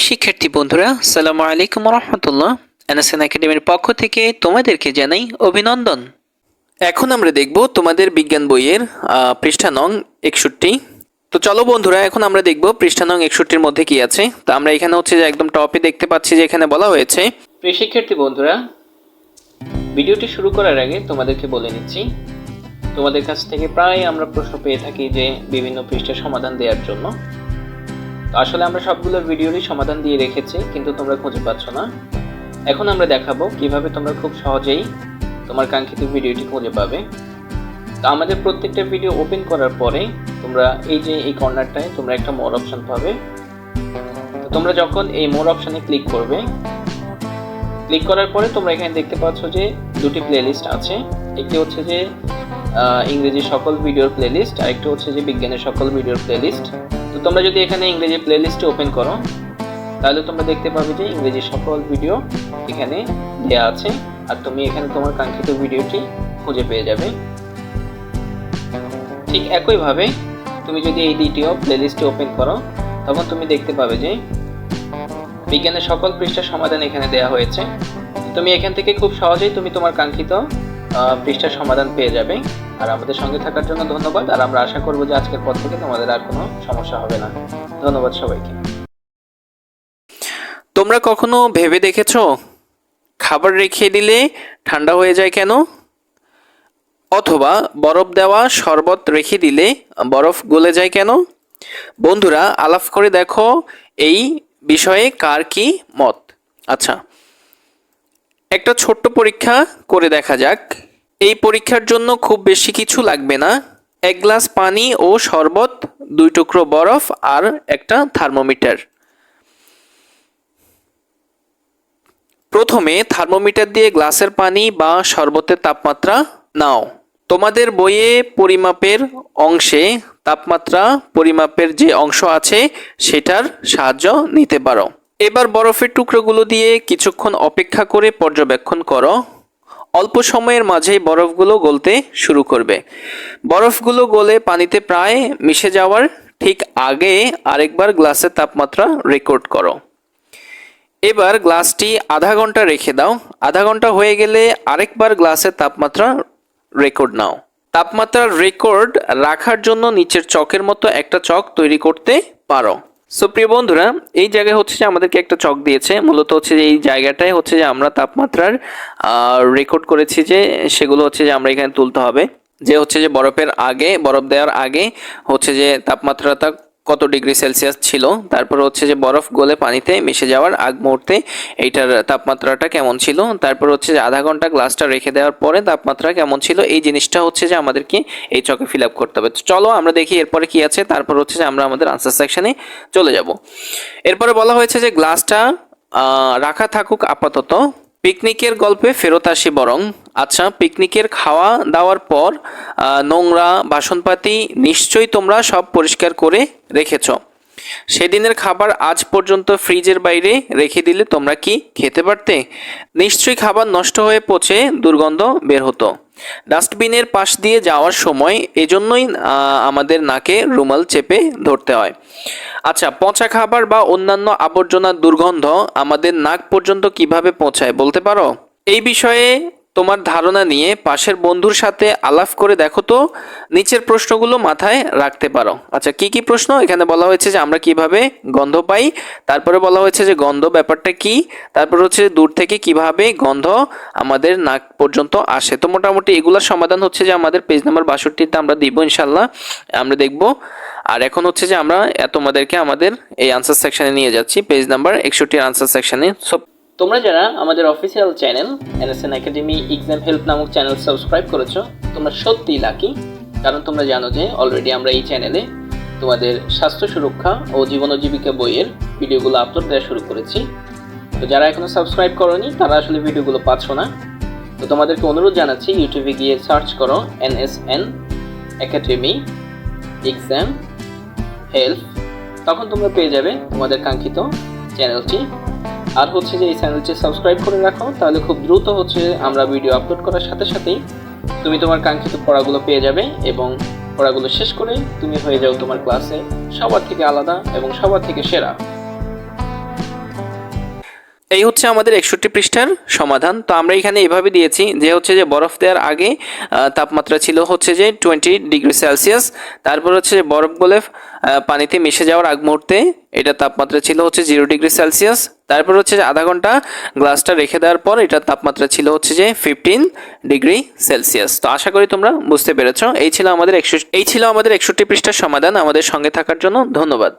প্রিয় শিক্ষার্থী বন্ধুরা সালামু আলাইকুম রহমতুল্লাহ এনএসএন একাডেমির পক্ষ থেকে তোমাদেরকে জানাই অভিনন্দন। এখন আমরা দেখব তোমাদের বিজ্ঞান বইয়ের পৃষ্ঠা নং একষট্টি। তো চলো বন্ধুরা, এখন আমরা দেখব পৃষ্ঠা নং একষট্টির মধ্যে কি আছে। তো আমরা এখানে হচ্ছে যে একদম টপে দেখতে পাচ্ছি যে এখানে বলা হয়েছে। প্রিয় শিক্ষার্থী বন্ধুরা, ভিডিওটি শুরু করার আগে তোমাদেরকে বলে নিচ্ছি, তোমাদের কাছ থেকে প্রায় আমরা প্রশ্ন পেয়ে থাকি যে বিভিন্ন পৃষ্ঠার সমাধান দেওয়ার জন্য। তো আসলে আমরা সবগুলো ভিডিওরই সমাধান দিয়ে রেখেছি, কিন্তু তোমরা খুঁজে পাচ্ছ না। এখন আমরা দেখাবো কীভাবে তোমরা খুব সহজেই তোমার কাঙ্ক্ষিত ভিডিওটি খুঁজে পাবে। তো আমাদের প্রত্যেকটা ভিডিও ওপেন করার পরে তোমরা এই যে এই কর্নারটায় তোমরা একটা মোর অপশন পাবে। তো তোমরা যখন এই মোর অপশানে ক্লিক করবে, ক্লিক করার পরে তোমরা এখানে দেখতে পাচ্ছ যে দুটি প্লেলিস্ট আছে। একটি হচ্ছে যে ইংরেজি সকল ভিডিওর প্লেলিস্ট আর একটি হচ্ছে যে বিজ্ঞানের সকল ভিডিওর প্লেলিস্ট। তো তোমরা যদি এখানে ইংরেজি প্লেলিস্টে ওপেন করো, তাহলে তোমরা দেখতে পাবে যে ইংরেজি সকল ভিডিও এখানে দেয়া আছে। আর তুমি এখানে তোমার কাঙ্ক্ষিত ভিডিওটি খুঁজে পেয়ে যাবে। ঠিক একইভাবে তুমি যদি এই দ্বিতীয় প্লেলিস্টে ওপেন করো, তখন তুমি দেখতে পাবে যে বিজ্ঞানের সকল পৃষ্ঠার সমাধান এখানে দেয়া হয়েছে। তুমি এখান থেকে খুব সহজেই তুমি তোমার কাঙ্ক্ষিত পৃষ্ঠার সমাধান পেয়ে যাবে। আর আমাদের সঙ্গে থাকার জন্য ধন্যবাদ। আর আমরা আশা করব যে আজকের পর থেকে তোমাদের আর কোনো সমস্যা হবে না। ধন্যবাদ সবাইকে। তোমরা কখনো ভেবে দেখেছ? খাবার রেখে দিলে ঠান্ডা হয়ে যায় কেন? অথবা বরফ দেওয়া শরবত রেখে দিলে বরফ গলে যায় কেন? বন্ধুরা, আলাপ করে দেখো এই বিষয়ে কার কি মত? আচ্ছা একটা ছোট্ট পরীক্ষা করে দেখা যাক। এই পরীক্ষার জন্য খুব বেশি কিছু লাগবে না। এক গ্লাস পানি ও শরবত, দুই টুকরো বরফ আর একটা থার্মোমিটার। প্রথমে থার্মোমিটার দিয়ে গ্লাসের পানি বা শরবতের তাপমাত্রা নাও। তোমাদের বইয়ে পরিমাপের অংশে তাপমাত্রা, পরিমাপের যে অংশ আছে, সেটার সাহায্য নিতে পারো। এবার বরফের টুকরোগুলো দিয়ে কিছুক্ষণ অপেক্ষা করে পর্যবেক্ষণ করো। অল্প সময়ের মাঝেই বরফগুলো গলতে শুরু করবে। বরফগুলো গলে পানিতে প্রায় মিশে যাওয়ার ঠিক আগে আরেকবার গ্লাসের তাপমাত্রা রেকর্ড করো। এবার গ্লাসটি আধা ঘণ্টা রেখে দাও। আধা ঘণ্টা হয়ে গেলে আরেকবার গ্লাসের তাপমাত্রা রেকর্ড নাও। তাপমাত্রার রেকর্ড রাখার জন্য নিচের চকের মতো একটা চক তৈরি করতে পারো। সো প্রিয় বন্ধুরা, এই জায়গায় হচ্ছে যে আমাদেরকে একটা চক দিয়েছে। মূলত হচ্ছে যে এই জায়গাটায় হচ্ছে যে আমরা তাপমাত্রার রেকর্ড করেছি যে সেগুলো হচ্ছে যে আমরা এখানে তুলতে হবে। যে হচ্ছে যে বরফের আগে, বরফ দেওয়ার আগে হচ্ছে যে তাপমাত্রাটা কত ডিগ্রি সেলসিয়াস ছিল, তারপর হচ্ছে যে বরফ গলে পানিতে মিশে যাওয়ার আগ মুহূর্তে এইটার তাপমাত্রাটা কেমন ছিল, তারপর হচ্ছে যে আধা ঘণ্টা গ্লাসটা রেখে দেওয়ার পরে তাপমাত্রা কেমন ছিল, এই জিনিসটা হচ্ছে যে আমাদেরকে এই চকে ফিল আপ করতে হবে। তো চলো আমরা দেখি এরপরে কি আছে, তারপর হচ্ছে যে আমরা আমাদের আনসার সেকশনে চলে যাব। এরপরে বলা হয়েছে যে গ্লাসটা রাখা থাকুক আপাতত। পিকনিকের গল্পে ফেরত আসি বরং। আচ্ছা পিকনিকের খাওয়া দাওয়ার পর নোংরা বাসনপাতি নিশ্চয়ই তোমরা সব পরিষ্কার করে রেখেছ। সেদিনের খাবার আজ পর্যন্ত ফ্রিজের বাইরে রেখে দিলে তোমরা কি খেতে পারতে? নিশ্চয়ই খাবার নষ্ট হয়ে পচে দুর্গন্ধ বের হতো। ডাস্টবিনের পাশ দিয়ে যাওয়ার সময় এজন্যই আমাদের নাকে রুমাল চেপে ধরতে হয়। আচ্ছা পচা খাবার বা অন্যান্য আবর্জনার দুর্গন্ধ আমাদের নাক পর্যন্ত কীভাবে পৌঁছায় বলতে পারো? এই বিষয়ে তোমার ধারণা নিয়ে পাশের বন্ধুর সাথে আলাপ করে দেখো তো, নিচের প্রশ্নগুলো মাথায় রাখতে পারো। আচ্ছা কি কি প্রশ্ন? এখানে বলা হয়েছে যে আমরা কীভাবে গন্ধ পাই, তারপরে বলা হয়েছে যে গন্ধ ব্যাপারটা কি, তারপর হচ্ছে দূর থেকে কীভাবে গন্ধ আমাদের নাক পর্যন্ত আসে। তো মোটামুটি এগুলোর সমাধান হচ্ছে যে আমাদের পেজ নাম্বার বাষট্টিতে আমরা দিব ইনশাল্লাহ আমরা দেখব। আর এখন হচ্ছে যে আমরা তোমাদেরকে আমাদের এই আনসার সেকশানে নিয়ে যাচ্ছি পেজ নাম্বার একষট্টির আনসার সেকশনে সব তোমরা যারা আমাদের official channel NSN academy exam help নামক চ্যানেল সাবস্ক্রাইব করেছ, তোমরা সত্যিই লাকি কারণ তোমরা জানো যে অলরেডি আমরা এই চ্যানেলে তোমাদের স্বাস্থ্য সুরক্ষা ও জীবন জীবিকা বইয়ের ভিডিওগুলো আপলোড দেওয়া শুরু করেছি। তো যারা এখনও সাবস্ক্রাইব করোনি, তারা আসলে ভিডিওগুলো পাচ্ছ না। তো তোমাদেরকে অনুরোধ জানাচ্ছি ইউটিউবে গিয়ে সার্চ করো এনএসএন একাডেমি এক্সাম হেল্প তখন তোমরা পেয়ে যাবে তোমাদের কাঙ্ক্ষিত চ্যানেলটি আর হচ্ছে যে এই চ্যানেলটি সাবস্ক্রাইব করে রাখো, তাহলে খুব দ্রুত হচ্ছে আমরা ভিডিও আপলোড করার সাথে সাথেই তুমি তোমার কাঙ্ক্ষিত পড়াগুলো পেয়ে যাবে এবং পড়াগুলো শেষ করে তুমি হয়ে যাও তোমার ক্লাসে সবার থেকে আলাদা এবং সবার থেকে সেরা। এই হচ্ছে আমাদের একষট্টি পৃষ্ঠার সমাধান। তো আমরা এখানে এভাবে দিয়েছি যে হচ্ছে যে বরফ দেওয়ার আগে তাপমাত্রা ছিল হচ্ছে যে টোয়েন্টি ডিগ্রি সেলসিয়াস। তারপর হচ্ছে যে বরফ গলে পানিতে মিশে যাওয়ার আগ মুহূর্তে এটা তাপমাত্রা ছিল হচ্ছে জিরো ডিগ্রি সেলসিয়াস। তারপর হচ্ছে যে আধা ঘণ্টা গ্লাসটা রেখে দেওয়ার পর এটার তাপমাত্রা ছিল হচ্ছে যে ফিফটিন ডিগ্রি সেলসিয়াস। তো আশা করি তোমরা বুঝতে পেরেছ। এই ছিল আমাদের একশো এই ছিল আমাদের একষট্টি পৃষ্ঠার সমাধান। আমাদের সঙ্গে থাকার জন্য ধন্যবাদ।